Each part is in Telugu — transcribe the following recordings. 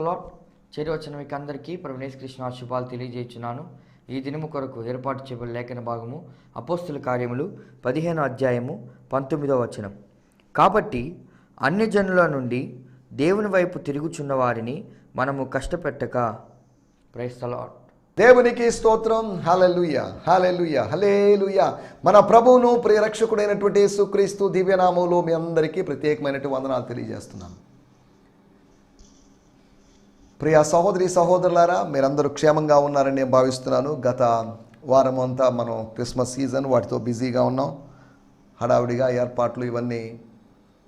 క్రైస్తలో చేరివచ్చిన మీకు అందరికీ ప్రవణేశ్ కృష్ణ శుభాలు తెలియజేస్తున్నాను ఈ దినము కొరకు ఏర్పాటు చేయబడిన లేఖన భాగము అపోస్తుల కార్యములు పదిహేను అధ్యాయము పంతొమ్మిదో వచనం. కాబట్టి అన్యజనుల నుండి దేవుని వైపు తిరుగుచున్న వారిని మనము కష్టపెట్టక. క్రైస్తలాట్ దేవునికి స్తోత్రం. హలలుయ హలలుయ హలేలుయ మన ప్రభువును ప్రియరక్షకుడైనటువంటి యేసుక్రీస్తు దివ్యనామంలో మీ అందరికీ ప్రత్యేకమైనటువంటి వందనాలు తెలియజేస్తున్నాను. ప్రియ సహోదరి సహోదరులారా మీరందరూ క్షేమంగా ఉన్నారని నేను భావిస్తున్నాను. గత వారం అంతా మనం క్రిస్మస్ సీజన్ వాటితో బిజీగా ఉన్నాం. హడావిడిగా ఏర్పాట్లు ఇవన్నీ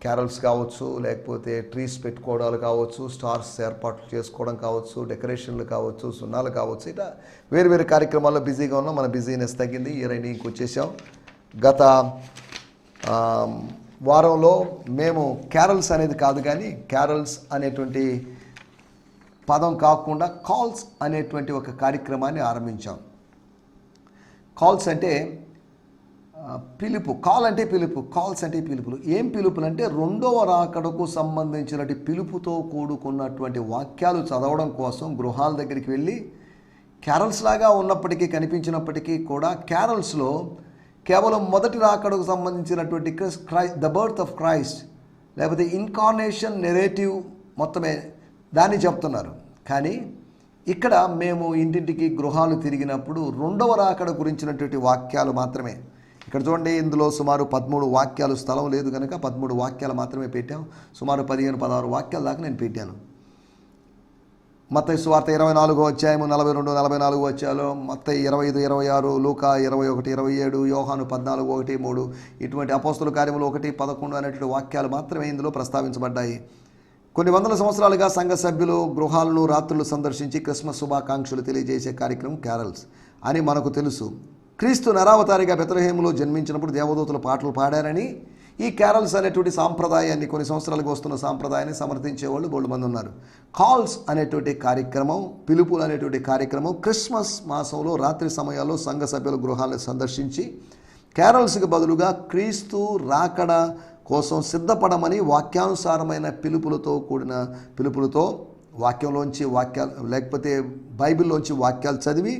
క్యారల్స్ కావచ్చు లేకపోతే ట్రీస్ పెట్టుకోవడాలు కావచ్చు స్టార్స్ ఏర్పాట్లు చేసుకోవడం కావచ్చు డెకరేషన్లు కావచ్చు సున్నాలు కావచ్చు ఇట్లా వేరు వేరు కార్యక్రమాల్లో బిజీగా ఉన్నాం. మన బిజీనెస్ తగ్గింది ఇయర్ ఎండింగ్కి వచ్చేసాం. గత వారంలో మేము క్యారల్స్ అనేది కాదు కానీ క్యారల్స్ అనేటువంటి పదం కాకుండా కాల్స్ అనేటువంటి ఒక కార్యక్రమాన్ని ఆరంభించాం. కాల్స్ అంటే పిలుపు. కాల్ అంటే పిలుపు. కాల్స్ అంటే పిలుపులు. ఏం పిలుపులు అంటే రెండవ రాకడకు సంబంధించినటువంటి పిలుపుతో కూడుకున్నటువంటి వాక్యాలు చదవడం కోసం గృహాల దగ్గరికి వెళ్ళి క్యారల్స్ లాగా ఉన్నప్పటికీ కనిపించినప్పటికీ కూడా క్యారల్స్లో కేవలం మొదటి రాకడకు సంబంధించినటువంటి క్రిస్ క్రై ద బర్త్ ఆఫ్ క్రైస్ట్ లేకపోతే ఇన్కార్నేషన్ నెరేటివ్ మొత్తమే దాన్ని చెప్తున్నారు. కానీ ఇక్కడ మేము ఇంటింటికి గృహాలు తిరిగినప్పుడు రెండవ రాకడ గురించినటువంటి వాక్యాలు మాత్రమే. ఇక్కడ చూడండి ఇందులో సుమారు పదమూడు వాక్యాలు స్థలం లేదు కనుక పదమూడు వాక్యాలు మాత్రమే పెట్టాం. సుమారు పదిహేను పదహారు వాక్యాల దాకా నేను పెట్టాను. మత సువార్త ఇరవై నాలుగో అధ్యాయము నలభై రెండు నలభై నాలుగు వచ్చాలో మత ఇరవై ఐదు ఇరవై ఆరు లూకా ఇరవై ఒకటి ఇరవై ఏడు యోహాను పద్నాలుగు ఒకటి మూడు. ఇటువంటి అపోస్తుల కార్యములు ఒకటి పదకొండు అనేటువంటి వాక్యాలు మాత్రమే ఇందులో ప్రస్తావించబడ్డాయి. కొన్ని వందల సంవత్సరాలుగా సంఘ సభ్యులు గృహాలను రాత్రులు సందర్శించి క్రిస్మస్ శుభాకాంక్షలు తెలియజేసే కార్యక్రమం క్యారల్స్ అని మనకు తెలుసు. క్రీస్తు నరావతారిగా బెతలహేములో జన్మించినప్పుడు దేవదూతలు పాటలు పాడారని ఈ క్యారల్స్ అనేటువంటి సాంప్రదాయాన్ని కొన్ని సంవత్సరాలుగా వస్తున్న సాంప్రదాయాన్ని సమర్థించేవాళ్ళు బోళ్ళు మంది ఉన్నారు. కాల్స్ అనేటువంటి కార్యక్రమం పిలుపులు అనేటువంటి కార్యక్రమం క్రిస్మస్ మాసంలో రాత్రి సమయాల్లో సంఘ సభ్యుల గృహాలను సందర్శించి క్యారల్స్కి బదులుగా క్రీస్తు రాకడ కోసం సిద్ధపడమని వాక్యానుసారమైన పిలుపులతో కూడిన పిలుపులతో వాక్యంలోంచి వాక్యాలు లేకపోతే బైబిల్లోంచి వాక్యాలు చదివి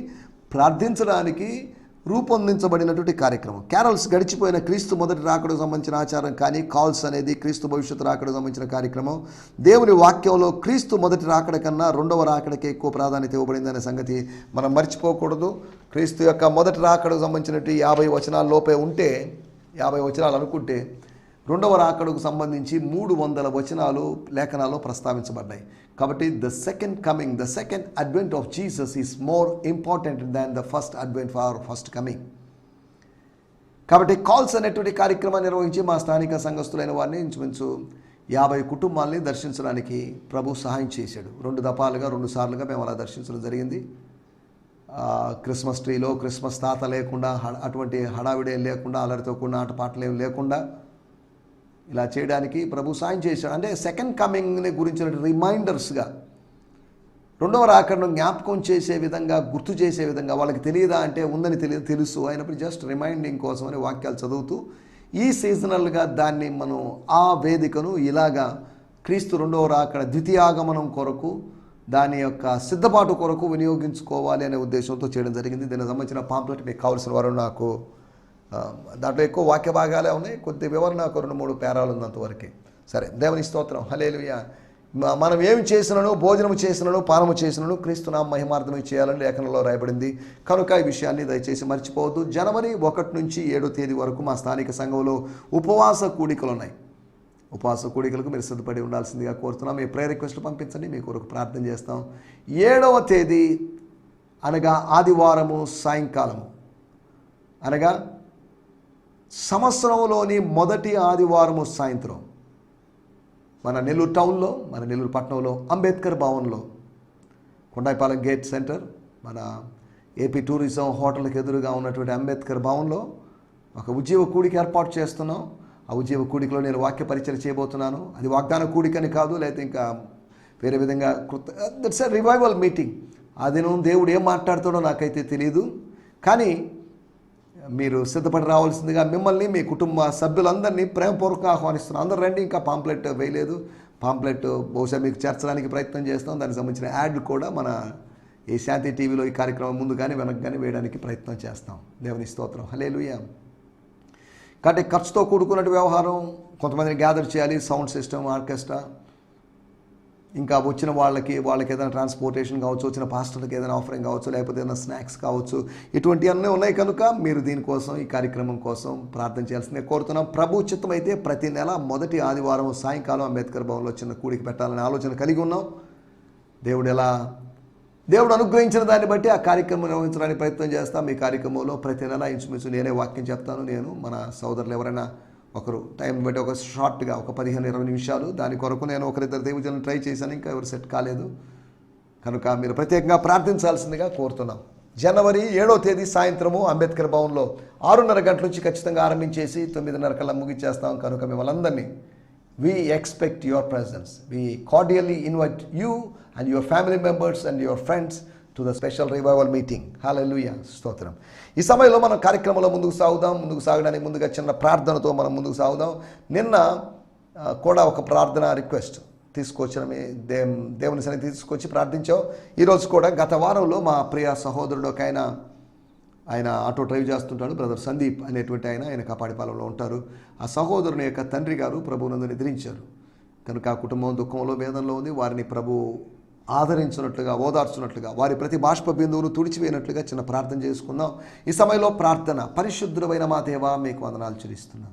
ప్రార్థించడానికి రూపొందించబడినటువంటి కార్యక్రమం. క్యారల్స్ గడిచిపోయిన క్రీస్తు మొదటి రాకడకు సంబంధించిన ఆచారం కానీ కాల్స్ అనేది క్రీస్తు భవిష్యత్తు రాకడకు సంబంధించిన కార్యక్రమం. దేవుని వాక్యంలో క్రీస్తు మొదటి రాకడ కన్నా రెండవ రాకడకే ఎక్కువ ప్రాధాన్యత ఇవ్వబడింది అనే సంగతి మనం మర్చిపోకూడదు. క్రీస్తు యొక్క మొదటి రాకడకు సంబంధించినటువంటి యాభై వచనాల లోపే ఉంటే యాభై వచనాలు అనుకుంటే రెండవ రాకడకు సంబంధించి మూడు వందల వచనాలు లేఖనాల్లో ప్రస్తావించబడ్డాయి. కాబట్టి the second coming the second advent of Jesus is more important than the first advent for first coming కాబట్టి కాల్స్ అనేటువంటి కార్యక్రమాన్ని నిర్వహించి మా స్థానిక సంఘస్థులైన వారిని ఇంచుమించు యాభై కుటుంబాలని దర్శించడానికి ప్రభు సహాయం చేశాడు. రెండు దఫాలుగా రెండు సార్లుగా మేము అలా దర్శించడం జరిగింది. క్రిస్మస్ ట్రీలో క్రిస్మస్ తాత లేకుండా అటువంటి హడావిడే లేకుండా అలరితో కూడిన ఆటపాటలు ఏం లేకుండా ఇలా చేయడానికి ప్రభు సాయం చేశాడు. అంటే సెకండ్ కమింగ్ని గురించిన రిమైండర్స్గా రెండవ రాకడను జ్ఞాపకం చేసే విధంగా గుర్తు చేసే విధంగా వాళ్ళకి తెలియదా అంటే ఉందని తెలియ తెలుసు. అయినప్పుడు జస్ట్ రిమైండింగ్ కోసం అని వాక్యాలు చదువుతూ ఈ సీజనల్గా దాన్ని మనం ఆ వేదికను ఇలాగా క్రీస్తు రెండవ రాకడ ద్వితీయాగమనం కొరకు దాని యొక్క సిద్ధపాటు కొరకు వినియోగించుకోవాలి అనే ఉద్దేశంతో చేయడం జరిగింది. దీనికి సంబంధించిన పాంప్లెట్ మీకు కావాల్సిన వారు నాకు దాంట్లో ఎక్కువ వాక్య భాగాలే ఉన్నాయి. కొద్ది వివరణ ఒక రెండు మూడు పేరాలు ఉంది సరే దేవుని స్తోత్రం. హలేలుయ మనం ఏమి చేసినను? భోజనము చేసినను? పానము చేసినను? క్రీస్తునామ మహిమార్థమే చేయాలని లేఖనంలో రాయబడింది. కనుక ఈ విషయాన్ని దయచేసి మర్చిపోవద్దు. జనవరి ఒకటి నుంచి ఏడో తేదీ వరకు మా స్థానిక సంఘంలో ఉపవాస కూడికలు ఉన్నాయి ఉపవాస కూడికలకు మీరు సిద్ధపడి ఉండాల్సిందిగా కోరుతున్నాం. మీ ప్రేయర్ రిక్వెస్ట్లు పంపించండి. మీ కొరకు ప్రార్థన చేస్తాం. ఏడవ తేదీ అనగా ఆదివారము సాయంకాలము. అనగా సంవత్సరంలోని మొదటి ఆదివారము సాయంత్రం మన నెల్లూరు టౌన్లో మన నెల్లూరు పట్టణంలో అంబేద్కర్ భవన్లో కొండాయిపాలెం గేట్ సెంటర్ మన ఏపీ టూరిజం హోటల్కి ఎదురుగా ఉన్నటువంటి అంబేద్కర్ భవన్లో ఒక ఉద్యోగ కూడికి ఏర్పాటు చేస్తున్నాం. ఆ ఉద్యోగ కూడికలో నేను వాక్య పరిచయం చేయబోతున్నాను. అది వాగ్దాన కూడికని కాదు లేకపోతే ఇంకా వేరే విధంగా కృత దట్స్ ఎ రివైవల్ మీటింగ్. ఆ దినం దేవుడు ఏం మాట్లాడుతాడో నాకైతే తెలియదు కానీ మీరు సిద్ధపడి రావాల్సిందిగా మిమ్మల్ని మీ కుటుంబ సభ్యులందరినీ ప్రేమపూర్వకంగా ఆహ్వానిస్తున్నాను. అందరు రండి ఇంకా పాంప్లెట్ వేయలేదు. పాంప్లెట్ బహుశా మీకు చేర్చడానికి ప్రయత్నం చేస్తాం దానికి సంబంధించిన యాడ్ కూడా మన ఈ శాంతి టీవీలో ఈ కార్యక్రమం ముందు కానీ వెనక్కి కానీ వేయడానికి ప్రయత్నం చేస్తాం. దేవుని స్తోత్రం. హలేలుయా కాబట్టి ఖర్చుతో కూడుకున్నట్టు వ్యవహారం కొంతమందిని గ్యాదర్ చేయాలి. సౌండ్ సిస్టమ్ ఆర్కెస్ట్రా ఇంకా వచ్చిన వాళ్ళకి వాళ్ళకి ఏదైనా ట్రాన్స్పోర్టేషన్ కావచ్చు వచ్చిన పాస్టర్కి ఏదైనా ఆఫరింగ్ కావచ్చు లేకపోతే ఏదైనా స్నాక్స్ కావచ్చు ఇటువంటివన్నీ ఉన్నాయి కనుక మీరు దీనికోసం ఈ కార్యక్రమం కోసం ప్రార్థన చేయాల్సిందే కోరుతున్నాం. ప్రభు చిత్తం అయితే ప్రతి నెల మొదటి ఆదివారం సాయంకాలం అంబేద్కర్ భవన్లో చిన్న కూడికి పెట్టాలనే ఆలోచన కలిగి ఉన్నాం. దేవుడు ఎలా దేవుడు అనుగ్రహించిన దాన్ని బట్టి ఆ కార్యక్రమం నిర్వహించడానికి ప్రయత్నం చేస్తాం. మీ కార్యక్రమంలో ప్రతి నెల ఇంచుమించు నేనే వాక్యం చెప్తాను. నేను మన సోదరులు ఎవరైనా ఒకరు టైం బట్టి ఒక షార్ట్గా ఒక పదిహేను ఇరవై నిమిషాలు. దాని కొరకు నేను ఒకరిద్దరు దేవుజనం ట్రై చేశాను ఇంకా ఎవరు సెట్ కాలేదు. కనుక మీరు ప్రత్యేకంగా ప్రార్థించాల్సిందిగా కోరుతున్నాం. జనవరి ఏడో తేదీ సాయంత్రము అంబేద్కర్ భవన్లో ఆరున్నర గంటల నుంచి ఖచ్చితంగా ఆరంభించేసి తొమ్మిదిన్నర కల్లా ముగిచ్చేస్తాం. కనుక మిమ్మల్ని అందరినీ we expect your presence we cordially invite you and your family members and your friends to the special revival meeting hallelujah స్తోత్రం. ఈ సమయంలో మనం కార్యక్రమంలో ముందుకు సాగుదాం ముందుకు సాగడానికి ముందుగా చిన్న ప్రార్థనతో మనం ముందుకు సాగుదాం. నిన్న కూడా ఒక ప్రార్థన రిక్వెస్ట్ తీసుకొచ్చిన మీ దే దేవుని సన్ని తీసుకొచ్చి ప్రార్థించాం ఈరోజు కూడా గత వారంలో మా ప్రియ సహోదరుడు ఒక ఆయన ఆయన ఆటో డ్రైవ్ చేస్తుంటాడు బ్రదర్ సందీప్ అనేటువంటి ఆయన ఆయన కాపాడిపాలెంలో ఉంటారు. ఆ సహోదరుని యొక్క తండ్రి గారు ప్రభువునందు నిద్రించారు. కనుక ఆ కుటుంబం దుఃఖంలో వేదనలో ఉంది. వారిని ప్రభు ఆదరించినట్లుగా ఓదార్చున్నట్లుగా వారి ప్రతి బాష్ప బిందువును తుడిచివేయనట్లుగా చిన్న ప్రార్థన చేసుకుందాం. ఈ సమయంలో ప్రార్థన పరిశుద్ధమైన మా దేవా మీకు వందనాలు చెల్లిస్తున్నాం.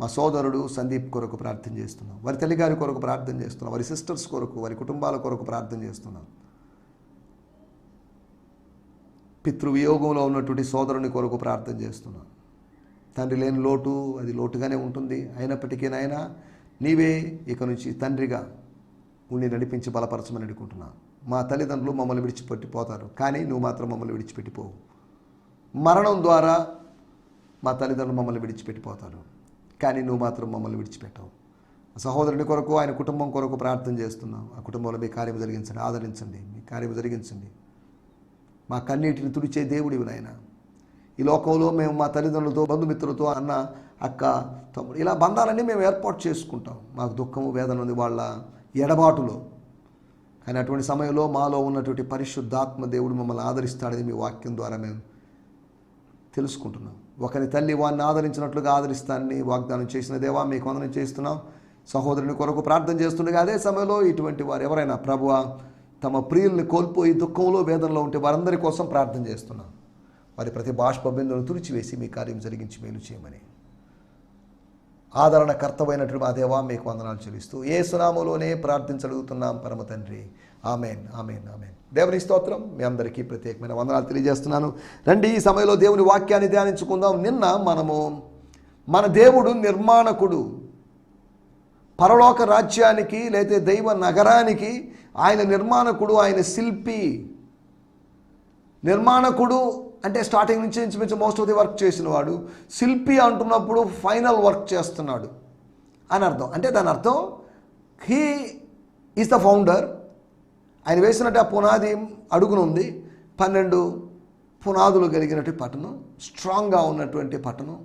మా సోదరుడు సందీప్ కొరకు ప్రార్థన చేస్తున్నాం. వారి తల్లిగారి కొరకు ప్రార్థన చేస్తున్నాం. వారి సిస్టర్స్ కొరకు వారి కుటుంబాల కొరకు ప్రార్థన చేస్తున్నాం. పితృవియోగంలో ఉన్నటువంటి సోదరుని కొరకు ప్రార్థన చేస్తున్నాం. తండ్రి లేని లోటు అది లోటుగానే ఉంటుంది. అయినప్పటికీ నాయన నీవే ఇక నుంచి తండ్రిగా ఉండి నడిపించి బలపరచమని అడుగుకుంటున్నాను మా తల్లిదండ్రులు మమ్మల్ని విడిచిపెట్టి పోతారు కానీ నువ్వు మాత్రం మమ్మల్ని విడిచిపెట్టిపోవు. మరణం ద్వారా మా తల్లిదండ్రులు మమ్మల్ని విడిచిపెట్టిపోతారు కానీ నువ్వు మాత్రం మమ్మల్ని విడిచిపెట్టవు. సహోదరుని కొరకు ఆయన కుటుంబం కొరకు ప్రార్థన చేస్తున్నాం. ఆ కుటుంబంలో మీ కార్యం జరిగించండి ఆదరించండి మీ కార్యం జరిగించండి. మా కన్నీటిని తుడిచే దేవుడివి నాయన. ఈ లోకంలో మేము మా తల్లిదండ్రులతో బంధుమిత్రులతో అన్న అక్క తమ్ముడు ఇలా బంధాలన్నీ మేము ఏర్పాటు చేసుకుంటాం. మాకు దుఃఖము వేదన ఉంది వాళ్ళ ఎడబాటులో. కానీ అటువంటి సమయంలో మాలో ఉన్నటువంటి పరిశుద్ధాత్మ దేవుడు మమ్మల్ని ఆదరిస్తాడని మీ వాక్యం ద్వారా మేము తెలుసుకుంటున్నాం. ఒకరి తల్లి వాడిని ఆదరించినట్లుగా ఆదరిస్తానని వాగ్దానం చేసిన దేవా మీకు వందనం చేస్తున్నాం. సహోదరుని కొరకు ప్రార్థన చేస్తుండగా అదే సమయంలో ఇటువంటి వారు ఎవరైనా ప్రభువ తమ ప్రియుల్ని కోల్పోయి దుఃఖంలో వేదనలో ఉంటే వారందరి కోసం ప్రార్థన చేస్తున్నాం. వారి ప్రతి బాష్ప బిందును తుడిచివేసి మీ కార్యం జరిగించి మేలు చేయమని. ఆదరణ కర్తవైనటువంటి మా దేవా మీకు వందనాలు చెల్లిస్తూ ఏ సునామలోనే ప్రార్థించగలుగుతున్నాం పరమ తండ్రి. Amen amen amen. దేవుని స్తోత్రం. మీ అందరికీ ప్రత్యేకమైన వందనాలు తెలియజేస్తున్నాను. రండి ఈ సమయంలో దేవుని వాక్యాన్ని ధ్యానించుకుందాం. నిన్న మనము మన దేవుడు నిర్మాణకుడు పరలోక రాజ్యానికి లేదా దైవ నగరానికి ఆయన నిర్మాణకుడు ఆయన శిల్పి నిర్మాణకుడు అంటే స్టార్టింగ్ నుంచి ఇంచుమించు మోస్ట్ ఆఫ్ ది వర్క్ చేసిన వాడు శిల్పి అంటున్నప్పుడు ఫైనల్ వర్క్ చేస్తున్నాడు అని అర్థం. అంటే దాని అర్థం హీ ఈజ్ ద ఫౌండర్ ఆయన వేసినట్టు ఆ పునాది అడుగునుంది పన్నెండు పునాదులు కలిగినట్టు పట్టణం స్ట్రాంగ్గా ఉన్నటువంటి పట్టణం.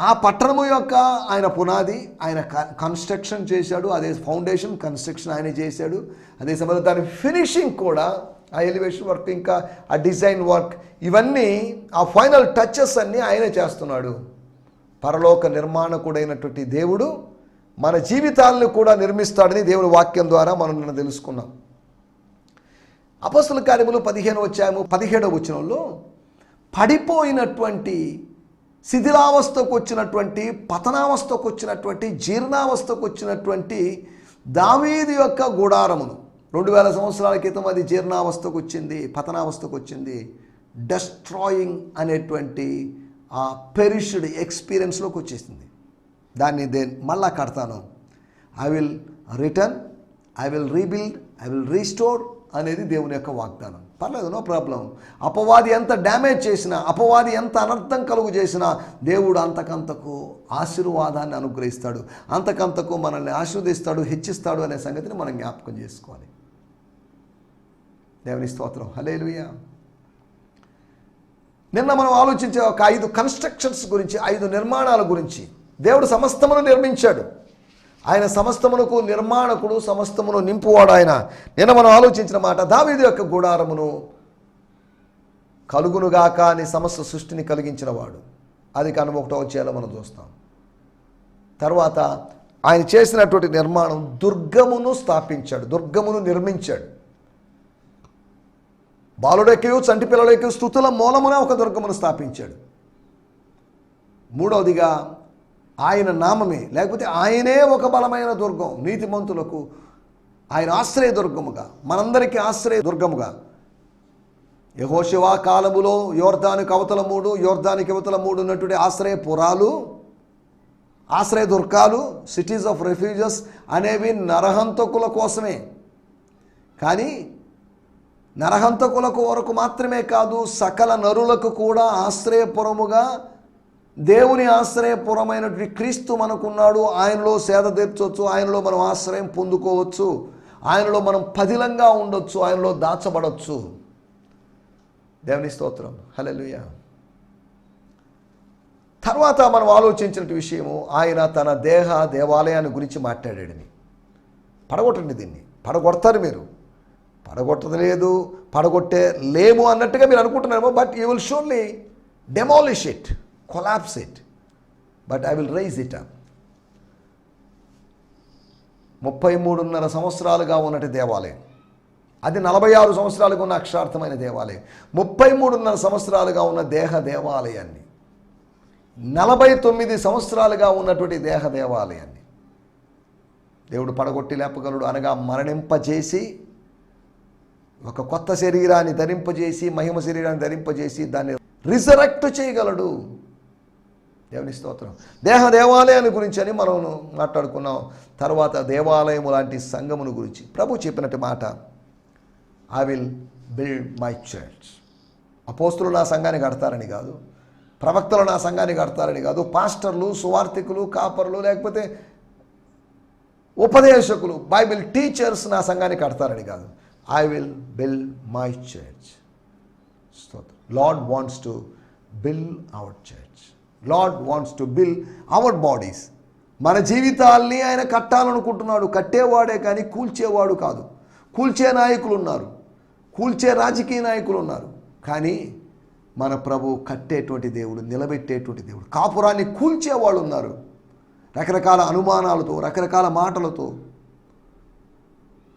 ఆ పట్టణము యొక్క ఆయన పునాది ఆయన క- కన్స్ట్రక్షన్ చేశాడు అదే ఫౌండేషన్ కన్స్ట్రక్షన్ ఆయన చేశాడు. అదే సమయంలో దాని ఫినిషింగ్ కూడా ఆ ఎలివేషన్ వర్క్ ఇంకా ఆ డిజైన్ వర్క్ ఇవన్నీ ఆ ఫైనల్ టచెస్ అన్నీ ఆయనే చేస్తున్నాడు. పరలోక నిర్మాణకుడైనటువంటి దేవుడు మన జీవితాలను కూడా నిర్మిస్తాడని దేవుని వాక్యం ద్వారా మనం నిన్న తెలుసుకున్నాం. అపస్తుల కార్యములు పదిహేను వచ్చాము పదిహేడవ వచనంలో పడిపోయినటువంటి శిథిలావస్థకు వచ్చినటువంటి పతనావస్థకు వచ్చినటువంటి జీర్ణావస్థకు వచ్చినటువంటి దావీది యొక్క గుడారమును రెండు వేల సంవత్సరాల క్రితం అది జీర్ణావస్థకు వచ్చింది పతనావస్థకు వచ్చింది. డెస్ట్రాయింగ్ అనేటువంటి ఆ పెరిష్డ్ ఎక్స్పీరియన్స్లోకి వచ్చేసింది. దాన్ని దే మళ్ళా కడతాను. I will return I will rebuild I will restore అనేది దేవుని యొక్క వాగ్దానం. పర్లేదు నో ప్రాబ్లం అపవాది ఎంత డ్యామేజ్ చేసినా అపవాది ఎంత అనర్థం కలుగు చేసినా దేవుడు అంతకంతకు ఆశీర్వాదాన్ని అనుగ్రహిస్తాడు. అంతకంతకు మనల్ని ఆశీర్వదిస్తాడు హెచ్చిస్తాడు అనే సంగతిని మనం జ్ఞాపకం చేసుకోవాలి. దేవుని స్తోత్రం. హలేలుయా నిన్న మనం ఆలోచించే ఒక ఐదు కన్స్ట్రక్షన్స్ గురించి ఐదు నిర్మాణాల గురించి దేవుడు సమస్తమును నిర్మించాడు. ఆయన సమస్తమునకు నిర్మాణకుడు సమస్తమును నింపువాడు ఆయన. నిన్న మనం ఆలోచించిన మాట దావీదు యొక్క గుడారమును కలుగునుగాక అని సమస్త సృష్టిని కలిగించిన వాడు. అది కనుమ ఒకటో చేయాలో మనం చూస్తాం. తర్వాత ఆయన చేసినటువంటి నిర్మాణం దుర్గమును స్థాపించాడు దుర్గమును నిర్మించాడు. బాలుడెక్కియు చంటి పిల్లలకి స్థుతుల మూలమున ఒక దుర్గమును స్థాపించాడు. మూడవదిగా ఆయన నామమే లేకపోతే ఆయనే ఒక బలమైన దుర్గం నీతిమంతులకు ఆయన ఆశ్రయ దుర్గముగా మనందరికీ ఆశ్రయ దుర్గముగా. యహోశివా కాలములో యోర్ధానికి అవతల మూడు యోర్ధానికి అవతల మూడు ఉన్నటువంటి ఆశ్రయ పురాలు ఆశ్రయ దుర్గాలు సిటీస్ ఆఫ్ రెఫ్యూజెస్ అనేవి నరహంతకుల కోసమే. కానీ నరహంతకులకు వరకు మాత్రమే కాదు సకల నరులకు కూడా ఆశ్రయపురముగా దేవుని ఆశ్రయపురమైనటువంటి క్రీస్తు మనకున్నాడు. ఆయనలో సేద తీర్చవచ్చు ఆయనలో మనం ఆశ్రయం పొందుకోవచ్చు ఆయనలో మనం పదిలంగా ఉండొచ్చు ఆయనలో దాచబడవచ్చు దేవుని స్తోత్రం. హలెలుయ తర్వాత మనం ఆలోచించిన విషయము ఆయన తన దేహ దేవాలయాన్ని గురించి మాట్లాడాడని. పడగొట్టండి దీన్ని. పడగొడతారు మీరు. పడగొట్టలేదు పడగొట్టే లేము అన్నట్టుగా మీరు అనుకుంటున్నారేమో but you will surely demolish it collapse it but I will raise it up ముప్పై మూడున్నర సంవత్సరాలుగా ఉన్నటి దేవాలయం. అది నలభై ఆరు సంవత్సరాలుగా ఉన్న అక్షరార్థమైన దేవాలయం. ముప్పై మూడున్నర సంవత్సరాలుగా ఉన్న దేహ దేవాలయాన్ని. నలభై తొమ్మిది సంవత్సరాలుగా ఉన్నటువంటి దేహ దేవాలయాన్ని. దేవుడు పడగొట్టి లేపగలడు అనగా మరణింపజేసి ఒక కొత్త శరీరాన్ని ధరింపజేసి మహిమ శరీరాన్ని ధరింపజేసి దాన్ని రిజరెక్ట్ చేయగలడు. దేవుని స్తోత్రం. దేహ దేవాలయాన్ని గురించి అని మనం మాట్లాడుకున్నాం. తర్వాత దేవాలయము లాంటి సంఘమును గురించి. ప్రభు చెప్పినట్టు మాట I will build my church అపోస్తులు నా సంఘాన్ని కడతారని కాదు ప్రవక్తలు నా సంఘాన్ని కడతారని కాదు పాస్టర్లు సువార్థికులు కాపర్లు లేకపోతే ఉపదేశకులు బైబిల్ టీచర్స్ నా సంఘాన్ని కడతారని కాదు. I will build my church స్తోత్రం Lord wants to build our church Lord wants to build our bodies మన జీవితాల్ని ఆయన కట్టాలనుకుంటున్నాడు. కట్టేవాడే కానీ కూల్చేవాడు కాదు. కూల్చే నాయకులు ఉన్నారు కూల్చే రాజకీయ నాయకులు ఉన్నారు కానీ మన ప్రభు కట్టేటువంటి దేవుడు నిలబెట్టేటువంటి దేవుడు కాపురాన్ని కూల్చేవాళ్ళు ఉన్నారు రకరకాల అనుమానాలతో రకరకాల మాటలతో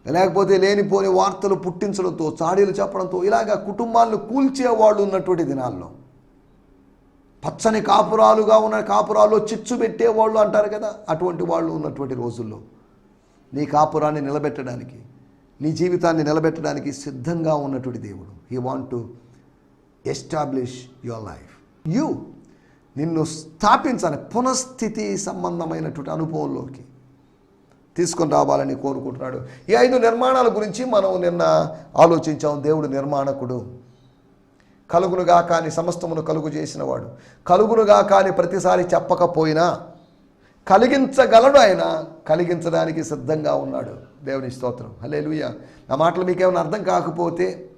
లేకపోతే లేనిపోని వార్తలు పుట్టించడంతో చాడీలు చెప్పడంతో ఇలాగ కుటుంబాలను కూల్చేవాళ్ళు ఉన్నటువంటి దినాల్లో పచ్చని కాపురాలుగా ఉన్న కాపురాల్లో చిచ్చు పెట్టేవాళ్ళు అంటారు కదా అటువంటి వాళ్ళు ఉన్నటువంటి రోజుల్లో నీ కాపురాన్ని నిలబెట్టడానికి నీ జీవితాన్ని నిలబెట్టడానికి సిద్ధంగా ఉన్నటువంటి దేవుడు. He want to establish your life you నిన్ను స్థాపించాలి పునఃస్థితి సంబంధమైనటువంటి అనుభవంలోకి. తీసుకొని రావాలని కోరుకుంటున్నాడు. ఈ ఐదు నిర్మాణాల గురించి మనం నిన్న ఆలోచించాం. దేవుడు నిర్మాణకుడు. కలుగునుగా కాని సమస్తమును కలుగు చేసినవాడు. కలుగునుగా కాని ప్రతిసారి చెప్పకపోయినా కలిగించగలడు ఆయన కలిగించడానికి సిద్ధంగా ఉన్నాడు. దేవుని స్తోత్రం. హలే నా మాటలు మీకేమైనా అర్థం కాకపోతే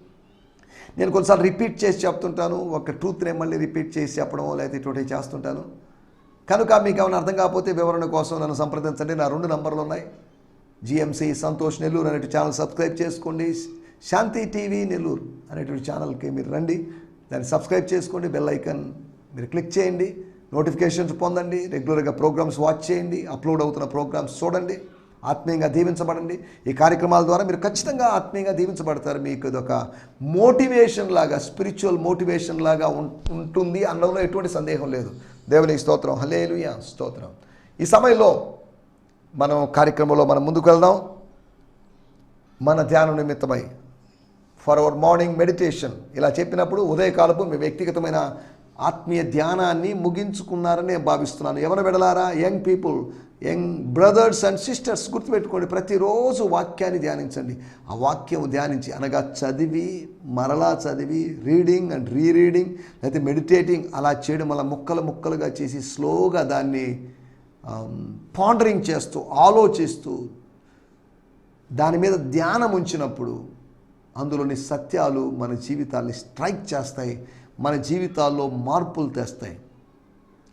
నేను కొన్నిసార్లు రిపీట్ చేసి చెప్తుంటాను. ఒక ట్రూత్నే మళ్ళీ రిపీట్ చేసి చెప్పడమో లేకపోతే ఇటువంటి చేస్తుంటాను. కనుక మీకు ఏమైనా అర్థం కాకపోతే వివరణ కోసం నన్ను సంప్రదించండి. నా రెండు నంబర్లు ఉన్నాయి. జిఎంసి సంతోష్ నెల్లూరు అనేటువంటి ఛానల్ సబ్స్క్రైబ్ చేసుకోండి. శాంతి టీవీ నెల్లూరు అనేటువంటి ఛానల్కి మీరు రండి. దాన్ని సబ్స్క్రైబ్ చేసుకోండి. బెల్ ఐకన్ మీరు క్లిక్ చేయండి. నోటిఫికేషన్స్ పొందండి. రెగ్యులర్గా ప్రోగ్రామ్స్ వాచ్ చేయండి. అప్లోడ్ అవుతున్న ప్రోగ్రామ్స్ చూడండి. ఆత్మీయంగా దీవించబడండి. ఈ కార్యక్రమాల ద్వారా మీరు ఖచ్చితంగా ఆత్మీయంగా దీవించబడతారు. మీకు ఇది ఒక మోటివేషన్ లాగా స్పిరిచువల్ మోటివేషన్ లాగా ఉంటుంది. అన్నంలో ఎటువంటి సందేహం లేదు. దేవుని స్తోత్రం. హలేలుయ స్తోత్రం. ఈ సమయంలో మనం కార్యక్రమంలో మనం ముందుకు వెళ్దాం. మన ధ్యానం నిమిత్తమై. ఫర్ అవర్ మార్నింగ్ మెడిటేషన్ ఇలా చెప్పినప్పుడు ఉదయకాలపు మీ వ్యక్తిగతమైన ఆత్మీయ ధ్యానాన్ని ముగించుకున్నారని నేను భావిస్తున్నాను. ఎవరు వెడలారా young people young brothers and sisters గుర్తుపెట్టుకోండి ప్రతిరోజు వాక్యాన్ని ధ్యానించండి. ఆ వాక్యం ధ్యానించి అనగా చదివి మరలా చదివి రీడింగ్ అండ్ రీరీడింగ్ లేకపోతే మెడిటేటింగ్ అలా చేయడం వల్ల ముక్కలు ముక్కలుగా చేసి స్లోగా దాన్ని పాండరింగ్ చేస్తూ ఆలోచిస్తూ దాని మీద ధ్యానం ఉంచినప్పుడు అందులోని సత్యాలు మన జీవితాల్ని స్ట్రైక్ చేస్తాయి మన జీవితాల్లో మార్పులు తెస్తాయి.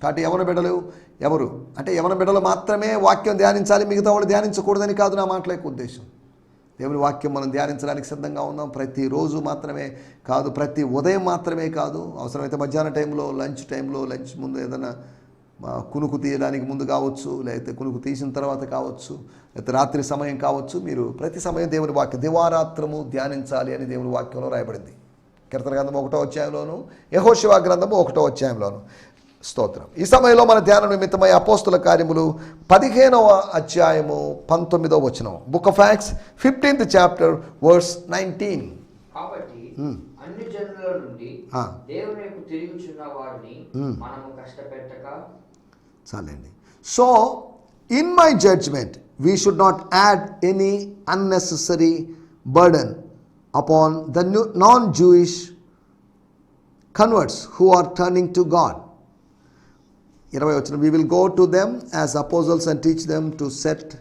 కాబట్టి యవన బిడ్డలు? ఎవరు? అంటే యవన బిడ్డలు మాత్రమే వాక్యం ధ్యానించాలి మిగతా వాళ్ళు ధ్యానించకూడదని కాదు నా మాటల యొక్క ఉద్దేశం. దేవుని వాక్యం మనం ధ్యానించడానికి సిద్ధంగా ఉన్నాం. ప్రతిరోజు మాత్రమే కాదు ప్రతి ఉదయం మాత్రమే కాదు. అవసరమైతే మధ్యాహ్న టైంలో లంచ్ టైంలో లంచ్ ముందు ఏదైనా కునుకు తీయడానికి ముందు కావచ్చు లేకపోతే కునుకు తీసిన తర్వాత కావచ్చు లేకపోతే రాత్రి సమయం కావచ్చు. మీరు ప్రతి సమయం దేవుని వాక్యం దివారాత్రము ధ్యానించాలి అని దేవుని వాక్యంలో రాయబడింది. కీర్తన గ్రంథం ఒకటో అధ్యాయంలోను యహోశివా గ్రంథము ఒకటో అధ్యాయంలోను. స్తోత్రం. ఈ సమయంలో మన ధ్యానం నిమిత్తమై అపోస్తుల కార్యములు పదిహేనవ అధ్యాయము పంతొమ్మిదవ వచనం. Book of Acts fifteenth chapter verse nineteen కాబట్టి మ్మ్. అన్ని జనుల నుండి ఆ. దేవుని వైపు తిరుగుచున్న వారిని మనము కష్టపెట్టక చాలండి. So in my judgement we should not add any unnecessary burden upon the new non Jewish converts who are turning to God ఇరవై వచ్చిన we will go to them as apostles and teach them to set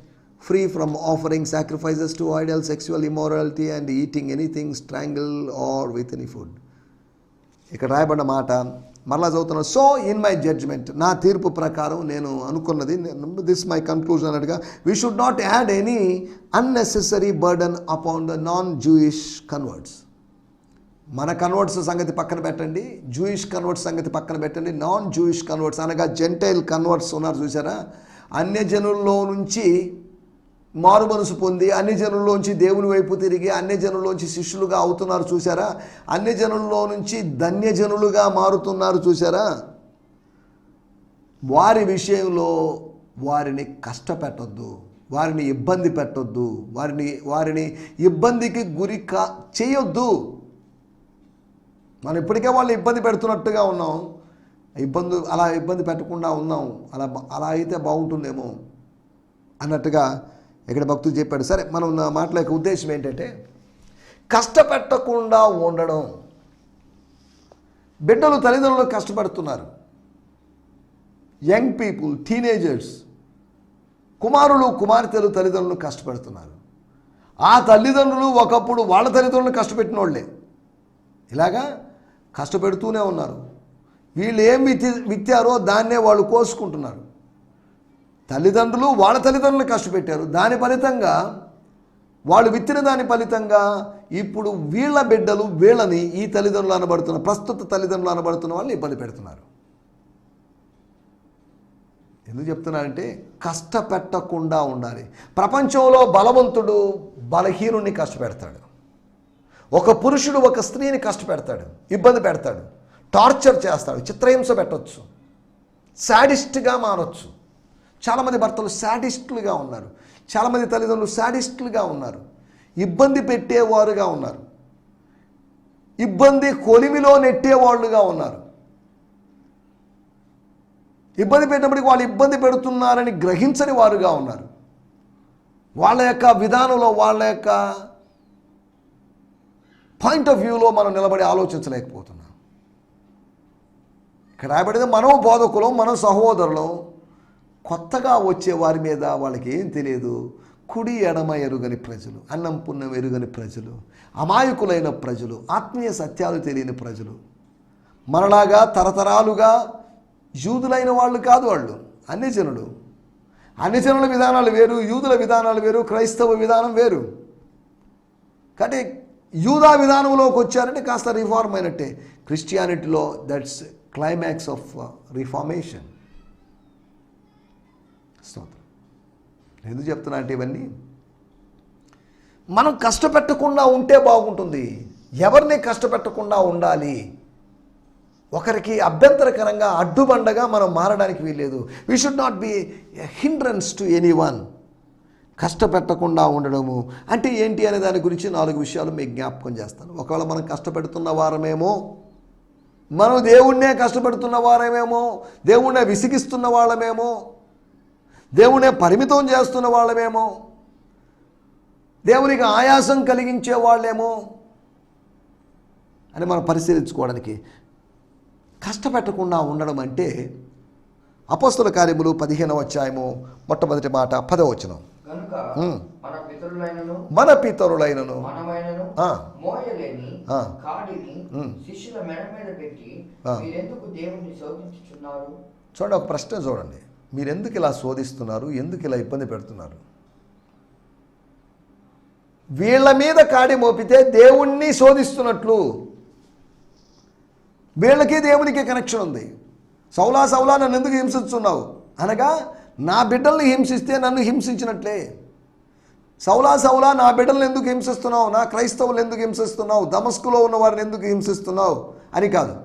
free from offering sacrifices to idol sexual immorality and eating anything strangle or with any food ఇక్కడ రాయబడిన మాట మరలా చదువుతున్నాను సో ఇన్ మై జడ్జ్మెంట్ నా తీర్పు ప్రకారం నేను అనుకున్నది దిస్ మై కన్క్లూజన్ అన్నట్టుగా we should not add any unnecessary burden upon the non Jewish converts మన కన్వర్ట్స్ సంగతి పక్కన పెట్టండి జూయిష్ కన్వర్ట్స్ సంగతి పక్కన పెట్టండి నాన్ జూయిష్ కన్వర్ట్స్ అనగా జెంటైల్ కన్వర్ట్స్ ఉన్నారు చూసారా? అన్య జనుల్లో నుంచి మారు మనసు పొంది అన్ని జనుల్లోంచి దేవుని వైపు తిరిగి అన్ని జనుల్లోంచి శిష్యులుగా అవుతున్నారు చూసారా? అన్ని జనుల్లో నుంచి ధన్యజనులుగా మారుతున్నారు చూసారా? వారి విషయంలో వారిని కష్టపెట్టొద్దు వారిని ఇబ్బంది పెట్టొద్దు వారిని వారిని ఇబ్బందికి గురి కా చేయొద్దు. మనం ఇప్పటికే వాళ్ళు ఇబ్బంది పెడుతున్నట్టుగా ఉన్నాం. ఇబ్బంది అలా ఇబ్బంది పెట్టకుండా ఉన్నాం. అలా అలా అయితే బాగుంటుందేమో అన్నట్టుగా ఇక్కడ భక్తులు చెప్పాడు సరే మనం నా మాటల యొక్క ఉద్దేశం ఏంటంటే కష్టపెట్టకుండా ఉండడం. బిడ్డలు తల్లిదండ్రులు కష్టపడుతున్నారు. యంగ్ పీపుల్ టీనేజర్స్ కుమారులు కుమార్తెలు తల్లిదండ్రులు కష్టపడుతున్నారు. ఆ తల్లిదండ్రులు ఒకప్పుడు వాళ్ళ తల్లిదండ్రులను కష్టపెట్టిన వాళ్ళే ఇలాగా కష్టపెడుతూనే ఉన్నారు. వీళ్ళు ఏం విత్తి విత్తారో దాన్నే వాళ్ళు కోసుకుంటున్నారు. తల్లిదండ్రులు వాళ్ళ తల్లిదండ్రులు కష్టపెట్టారు. దాని ఫలితంగా వాళ్ళు విత్తిన దాని ఫలితంగా ఇప్పుడు వీళ్ళ బిడ్డలు వీళ్ళని ఈ తల్లిదండ్రులు అనబడుతున్న ప్రస్తుత తల్లిదండ్రులు అనబడుతున్న వాళ్ళని ఇబ్బంది పెడుతున్నారు. ఎందుకు చెప్తున్నానంటే కష్టపెట్టకుండా ఉండాలి. ప్రపంచంలో బలవంతుడు బలహీనుని కష్టపెడతాడు. ఒక పురుషుడు ఒక స్త్రీని కష్టపెడతాడు ఇబ్బంది పెడతాడు టార్చర్ చేస్తాడు చిత్రహింస పెట్టవచ్చు శాడిస్ట్గా మారచ్చు. చాలామంది భర్తలు శాడిస్టులుగా ఉన్నారు. చాలామంది తల్లిదండ్రులు శాడిస్టులుగా ఉన్నారు. ఇబ్బంది పెట్టేవారుగా ఉన్నారు. ఇబ్బంది కొలిమిలో నెట్టేవాళ్ళుగా ఉన్నారు. ఇబ్బంది పెట్టినప్పటికీ వాళ్ళు ఇబ్బంది పెడుతున్నారని గ్రహించని వారుగా ఉన్నారు. వాళ్ళ యొక్క విధానంలో వాళ్ళ యొక్క పాయింట్ ఆఫ్ వ్యూలో మనం నిలబడి ఆలోచించలేకపోతున్నాం. ఇక్కడ రాయబడింది మనం బోధకులం మనం సహోదరులం కొత్తగా వచ్చే వారి మీద వాళ్ళకి ఏం తెలియదు. కుడి ఎడమ ఎరుగని ప్రజలు అన్నం పుణ్యం ఎరుగని ప్రజలు అమాయకులైన ప్రజలు ఆత్మీయ సత్యాలు తెలియని ప్రజలు. మనలాగా తరతరాలుగా యూదులైన వాళ్ళు కాదు వాళ్ళు అన్ని జనులు. అన్ని జనుల విధానాలు వేరు యూదుల విధానాలు వేరు క్రైస్తవ విధానం వేరు. కాబట్టి యూదా విధానంలోకి వచ్చారంటే కాస్త రిఫార్మ్ అయినట్టే. క్రిస్టియానిటీలో దట్స్ క్లైమాక్స్ ఆఫ్ రిఫార్మేషన్ స్తోత్రం. ఎందుకు చెప్తున్నా అంటే ఇవన్నీ? మనం కష్టపెట్టకుండా ఉంటే బాగుంటుంది. ఎవరిని కష్టపెట్టకుండా ఉండాలి? ఒకరికి అభ్యంతరకరంగా అడ్డుబండగా మనం మారడానికి వీల్లేదు. We should not be hindrance to any one కష్టపెట్టకుండా ఉండడము. అంటే ఏంటి అనే దాని గురించి నాలుగు విషయాలు మీకు జ్ఞాపకం చేస్తాను. ఒకవేళ మనం కష్టపెడుతున్న వారమేమో మనం దేవుణ్ణే కష్టపెడుతున్న వారమేమో దేవుణ్ణే విసిగిస్తున్న వాళ్ళమేమో దేవుణ్ణే పరిమితం చేస్తున్న వాళ్ళమేమో దేవునికి ఆయాసం కలిగించే వాళ్ళేమో అని మనం పరిశీలించుకోవడానికి కష్టపెట్టకుండా ఉండడం అంటే అపస్తుల కార్యములు పదిహేనవ అధ్యాయము మొట్టమొదటి మాట పదవచనం మన పితరులైనను చూడండి ఒక ప్రశ్న చూడండి. మీరు ఎందుకు ఇలా శోధిస్తున్నారు? ఎందుకు ఇలా ఇబ్బంది పెడుతున్నారు? వీళ్ళ మీద కాడి మోపితే దేవుణ్ణి శోధిస్తున్నట్లు. వీళ్ళకి దేవునికి కనెక్షన్ ఉంది. సౌలా సౌలా నన్ను ఎందుకు హింసిస్తున్నావు అనగా నా బిడ్డల్ని హింసిస్తే నన్ను హింసించినట్లే. సౌలా సౌలా నా బిడ్డలను ఎందుకు హింసిస్తున్నావు? నా క్రైస్తవులు ఎందుకు హింసిస్తున్నావు? దమస్కులో ఉన్న వారిని ఎందుకు హింసిస్తున్నావు? అని కాదు.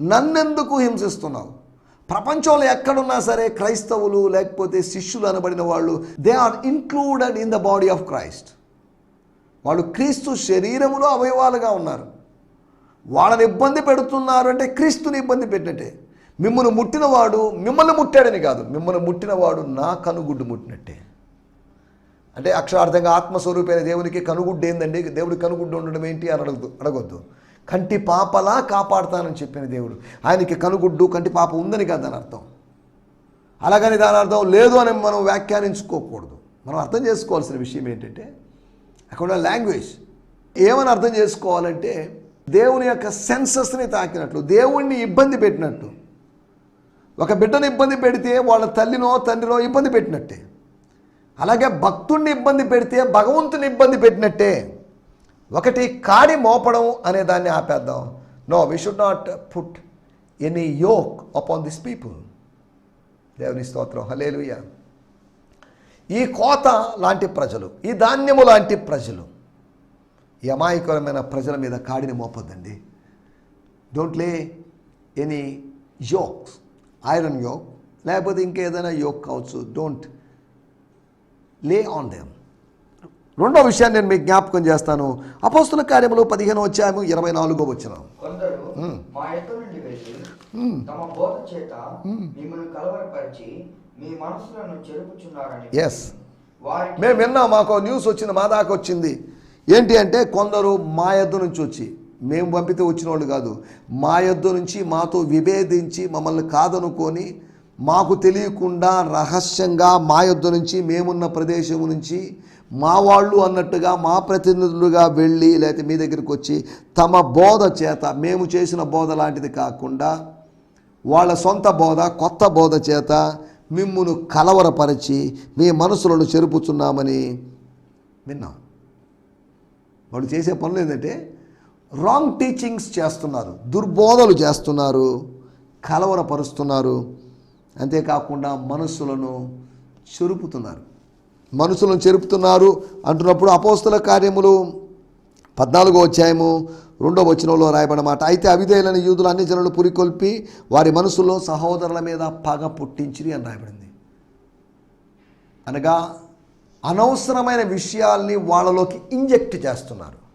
నన్నెందుకు హింసిస్తున్నావు? ప్రపంచంలో ఎక్కడున్నా సరే క్రైస్తవులు లేకపోతే శిష్యులు అనబడిన వాళ్ళు they are included in the body of Christ వాళ్ళు క్రీస్తు శరీరములో అవయవాలుగా ఉన్నారు. వాళ్ళని ఇబ్బంది పెడుతున్నారు అంటే క్రీస్తుని ఇబ్బంది పెట్టినట్టే. మిమ్మల్ని ముట్టినవాడు మిమ్మల్ని ముట్టాడని కాదు. మిమ్మల్ని ముట్టినవాడు నా కనుగుడ్డు ముట్టినట్టే. అంటే అక్షరార్థంగా ఆత్మస్వరూపైన దేవునికి కనుగుడ్డు ఏందండి? దేవుడి కనుగుడ్డు ఉండడం ఏంటి అని అడగదు అడగొద్దు. కంటి పాపలా కాపాడుతానని చెప్పిన దేవుడు. ఆయనకి కనుగుడ్డు కంటి పాప ఉందని కాదు దాని అర్థం. అలాగని దాని అర్థం లేదు అని మనం వ్యాఖ్యానించుకోకూడదు. మనం అర్థం చేసుకోవాల్సిన విషయం ఏంటంటే అక్కడ లాంగ్వేజ్ ఏమని అర్థం చేసుకోవాలంటే దేవుని యొక్క సెన్సెస్ని తాకినట్లు దేవుణ్ణి ఇబ్బంది పెట్టినట్టు ఒక బిడ్డను ఇబ్బంది పెడితే వాళ్ళ తల్లినో తండ్రినో ఇబ్బంది పెట్టినట్టే. అలాగే భక్తుణ్ణి ఇబ్బంది పెడితే భగవంతుని ఇబ్బంది పెట్టినట్టే. ఒకటి కాడి మోపడం అనే దాన్ని ఆపేద్దాం. No we should not put any yoke upon this people దేవుని స్తోత్రం. హలేలుయ ఈ కోత లాంటి ప్రజలు ఈ ధాన్యము లాంటి ప్రజలు ఈ అమాయకరమైన ప్రజల మీద కాడిని మోపొద్దండి. Don't lay any yokes iron yoke లేకపోతే ఇంకేదైనా యోక్ కావచ్చు. డోంట్ లే ఆన్ దెమ్ రెండో విషయాన్ని నేను మీకు జ్ఞాపకం చేస్తాను. అపోస్తుల కార్యములు పదిహేను వచ్చాము ఇరవై నాలుగో వచ్చిన మీ మనసులను చెరుపుచున్నారని ఎస్ మేము విన్నాం మాకు న్యూస్ వచ్చింది మా దాకా వచ్చింది. ఏంటి అంటే కొందరు మా యొద్ద నుంచి వచ్చి మేము పంపితే వచ్చిన వాళ్ళు కాదు. మా యొద్ద నుంచి మాతో విభేదించి మమ్మల్ని కాదనుకొని మాకు తెలియకుండా రహస్యంగా మా యొద్ద నుంచి మేమున్న ప్రదేశం నుంచి మా వాళ్ళు అన్నట్టుగా మా ప్రతినిధులుగా వెళ్ళి లేకపోతే మీ దగ్గరికి వచ్చి తమ బోధ చేత మేము చేసిన బోధ లాంటిది కాకుండా వాళ్ళ సొంత బోధ కొత్త బోధ చేత మిమ్మును కలవరపరిచి మీ మనసులను చెరుపుతున్నామని విన్నాం. వాళ్ళు చేసే పనులు ఏంటంటే రాంగ్ టీచింగ్స్ చేస్తున్నారు. దుర్బోధలు చేస్తున్నారు. కలవరపరుస్తున్నారు. అంతేకాకుండా మనస్సులను చెరుపుతున్నారు. మనసులను చెరుపుతున్నారు అంటున్నప్పుడు అపోస్తుల కార్యములు పద్నాలుగో అధ్యాయము రెండో వచనంలో రాయబడమాట. అయితే అవిధేయులైన యూదులు అన్ని జనులు పురికొల్పి వారి మనసులో సహోదరుల మీద పగ పుట్టించిరి అని రాయబడింది. అనగా అనవసరమైన విషయాల్ని వాళ్ళలోకి ఇంజెక్ట్ చేస్తున్నారు.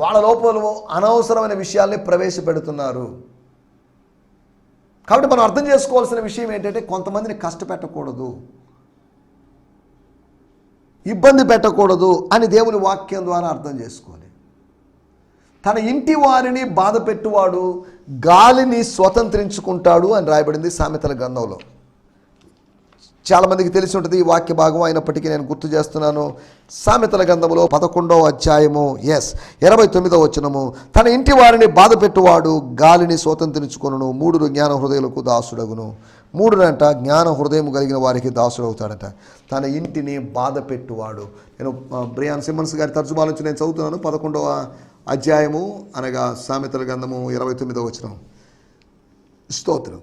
వాళ్ళ లోపల అనవసరమైన విషయాల్ని ప్రవేశపెడుతున్నారు. కాబట్టి మనం అర్థం చేసుకోవాల్సిన విషయం ఏంటంటే కొంతమందిని కష్టపెట్టకూడదు. ఇబ్బంది పెట్టకూడదు అని దేవుని వాక్యం ద్వారా అర్థం చేసుకోవాలి. తన ఇంటి వారిని బాధ పెట్టువాడు గాలిని స్వతంత్రించుకుంటాడు అని రాయబడింది సామెతల గంధంలో చాలామందికి తెలిసి ఉంటుంది ఈ వాక్య భాగం అయినప్పటికీ నేను గుర్తు చేస్తున్నాను. సామెతల గ్రంథంలో పదకొండవ అధ్యాయము ఎస్ ఇరవై తొమ్మిదవ వచనము. తన ఇంటి వారిని బాధ పెట్టువాడు గాలిని స్వతంత్రించుకొనును మూడు జ్ఞాన హృదయులకు దాసుడగును. మూడునంట జ్ఞాన హృదయం కలిగిన వారికి దాసుడవుతాడట. తన ఇంటిని బాధ పెట్టువాడు. నేను బ్రియాన్ సిమ్మన్స్ గారి తర్జుమా నుంచి నేను చదువుతున్నాను పదకొండవ అధ్యాయము అనగా సామెతల గ్రంథము ఇరవై తొమ్మిదవ వచనం. స్తోత్రం.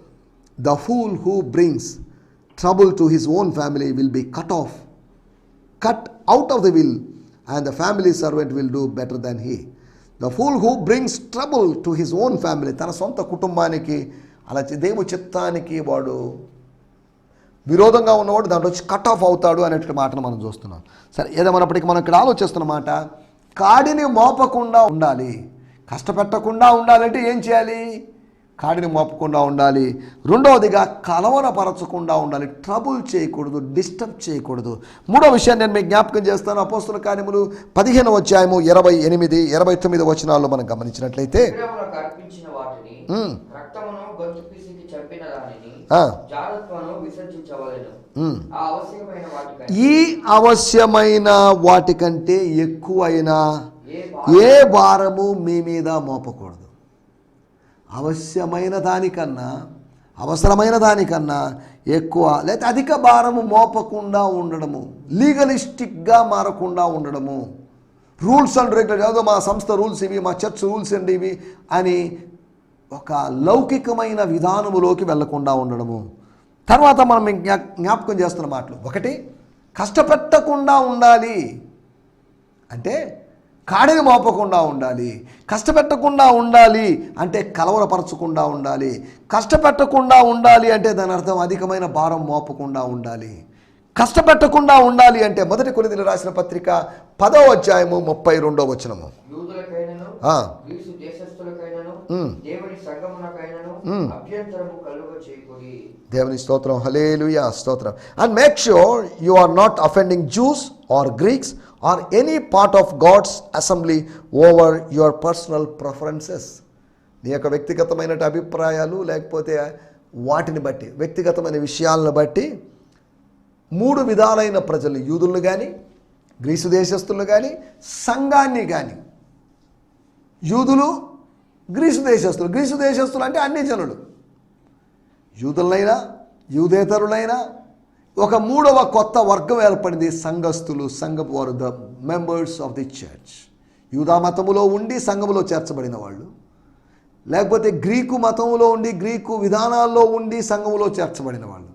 The fool who brings trouble to his own family will be cut off cut out of the will and the family servant will do better than he the fool who brings trouble to his own family తన సొంత కుటుంబానికి అలా చి- దేవు చిత్తానికి వాడు విరోధంగా ఉన్నవాడు దాంట్లో వచ్చి కట్ ఆఫ్ అవుతాడు అనేటువంటి మాటను మనం చూస్తున్నాం. సరే ఏదేమన్నప్పటికీ మనం ఇక్కడ ఆలోచిస్తున్నమాట కాడిని మోపకుండా ఉండాలి. కష్టపెట్టకుండా ఉండాలంటే ఏం చేయాలి? కాడిని మోపకుండా ఉండాలి రెండవదిగా కలవరపరచకుండా ఉండాలి ట్రబుల్ చేయకూడదు డిస్టర్బ్ చేయకూడదు. మూడో విషయాన్ని నేను మీకు జ్ఞాపకం చేస్తాను అపోస్తుల కార్యములు పదిహేను అధ్యాయము ఇరవై ఎనిమిది ఇరవై తొమ్మిది వచనాల్లో మనం గమనించినట్లయితే ఈ అవశ్యమైన వాటికంటే ఎక్కువైన ఏ ఏ భారము మీ మీద మోపకూడదు. అవశ్యమైన దానికన్నా అవసరమైన దానికన్నా ఎక్కువ లేకపోతే అధిక భారము మోపకుండా ఉండడము లీగలిస్టిక్గా మారకుండా ఉండడము. రూల్స్ అండ్ రెగ్యులేట్ ఏదో మా సంస్థ రూల్స్ ఇవి మా చర్చ్ రూల్స్ అండి ఇవి అని ఒక లౌకికమైన విధానములోకి వెళ్ళకుండా ఉండడము. తర్వాత మనం జ్ఞా- జ్ఞాపకం చేస్తున్న మాటలు. ఒకటి కష్టపెట్టకుండా ఉండాలి. అంటే కాడిని మోపకుండా ఉండాలి కష్టపెట్టకుండా ఉండాలి అంటే కలవరపరచకుండా ఉండాలి. కష్టపెట్టకుండా ఉండాలి అంటే దాని అర్థం అధికమైన భారం మోపకుండా ఉండాలి. కష్టపెట్టకుండా ఉండాలి అంటే మొదటి కొలిదిలు రాసిన పత్రిక పదో అధ్యాయము ముప్పై రెండో వచనము. దేవుని స్తోత్రం హలేలుయా స్తోత్రం. And make sure you are not offending Jews or Greeks or any part of God's assembly over your personal preferences. నీ యొక్క వ్యక్తిగతమైన అభిప్రాయాలు లేకపోతే వాటిని బట్టి వ్యక్తిగతమైన విషయాలను బట్టి మూడు విధాలైన ప్రజలు యూదులను కానీ గ్రీసు దేశస్తులను కానీ సంఘాన్ని కానీ యూదులు గ్రీసు దేశస్తులు గ్రీసు దేశస్తులు అంటే అన్ని జనులు. యూదులైనా యూదేతరులైనా ఒక మూడవ కొత్త వర్గం ఏర్పడింది. సంఘస్థులు సంఘపు వారు the members of the church యూదా మతములో ఉండి సంఘములో చేర్చబడిన వాళ్ళు. లేకపోతే గ్రీకు మతములో ఉండి గ్రీకు విధానాల్లో ఉండి సంఘములో చేర్చబడిన వాళ్ళు.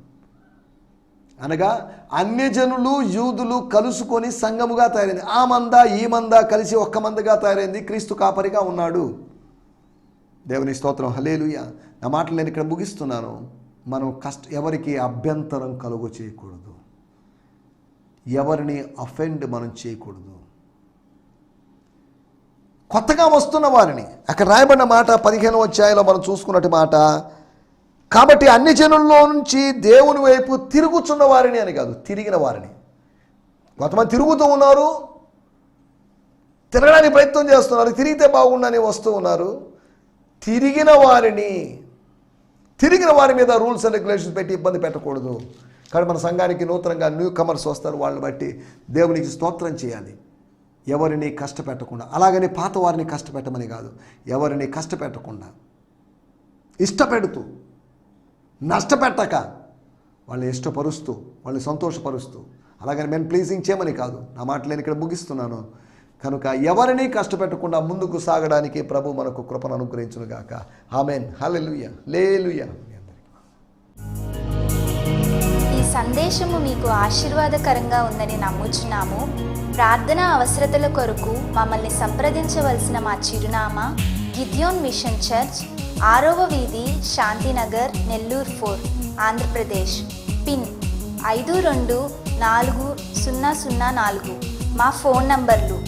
అనగా అన్యజనులు యూదులు కలుసుకొని సంఘముగా తయారైంది. ఆ మంద ఈ మంద కలిసి ఒక్క మందగా తయారైంది. క్రీస్తు కాపరిగా ఉన్నాడు. దేవుని స్తోత్రం. హలేలుయ నా మాటలు నేను ఇక్కడ ముగిస్తున్నాను. మనం కష్ట ఎవరికి అభ్యంతరం కలుగు చేయకూడదు. ఎవరిని అఫెండ్ మనం చేయకూడదు. కొత్తగా వస్తున్న వారిని అక్కడ రాయబడిన మాట పదిహేను అధ్యాయంలో మనం చూసుకున్నట్టు మాట కాబట్టి అన్ని జనుల్లో నుంచి దేవుని వైపు తిరుగుచున్న వారిని అని కాదు తిరిగిన వారిని. కొంతమంది తిరుగుతూ ఉన్నారు తిరగడానికి ప్రయత్నం చేస్తున్నారు తిరిగితే బాగుండని వస్తూ ఉన్నారు. తిరిగిన వారిని తిరిగిన వారి మీద రూల్స్ అండ్ రెగ్యులేషన్స్ పెట్టి ఇబ్బంది పెట్టకూడదు. కానీ మన సంఘానికి నూతనంగా న్యూ కమర్స్ వస్తారు వాళ్ళని బట్టి దేవునికి స్తోత్రం చేయాలి. ఎవరిని కష్టపెట్టకుండా. అలాగని పాత వారిని కష్టపెట్టమని కాదు. ఎవరిని కష్టపెట్టకుండా. ఇష్టపెడుతూ. నష్టపెట్టక. వాళ్ళని ఇష్టపరుస్తూ. వాళ్ళని సంతోషపరుస్తూ. అలాగని మేము ప్లీజింగ్ చేయమని కాదు. నా మాటలు నేను ఇక్కడ ముగిస్తున్నాను. కనుక ఎవరిని కష్టపెట్టకుండా ముందుకు సాగడానికి ప్రభు మనకు కృపను అనుగ్రహించునుగాక. ఆమెన్. హల్లెలూయ. లేలుయ. ఈ సందేశము మీకు ఆశీర్వాదకరంగా ఉందని నమ్ముచున్నాము. ప్రార్థన అవసరతల కొరకు మమ్మల్ని సంప్రదించవలసిన మా చిరునామా గిద్యోన్ మిషన్ చర్చ్ ఆరవ వీధి శాంతినగర్ నెల్లూరు ఫోర్ ఆంధ్రప్రదేశ్. పిన్ ఐదు రెండు నాలుగు సున్నా సున్నా నాలుగు. మా ఫోన్ నంబర్లు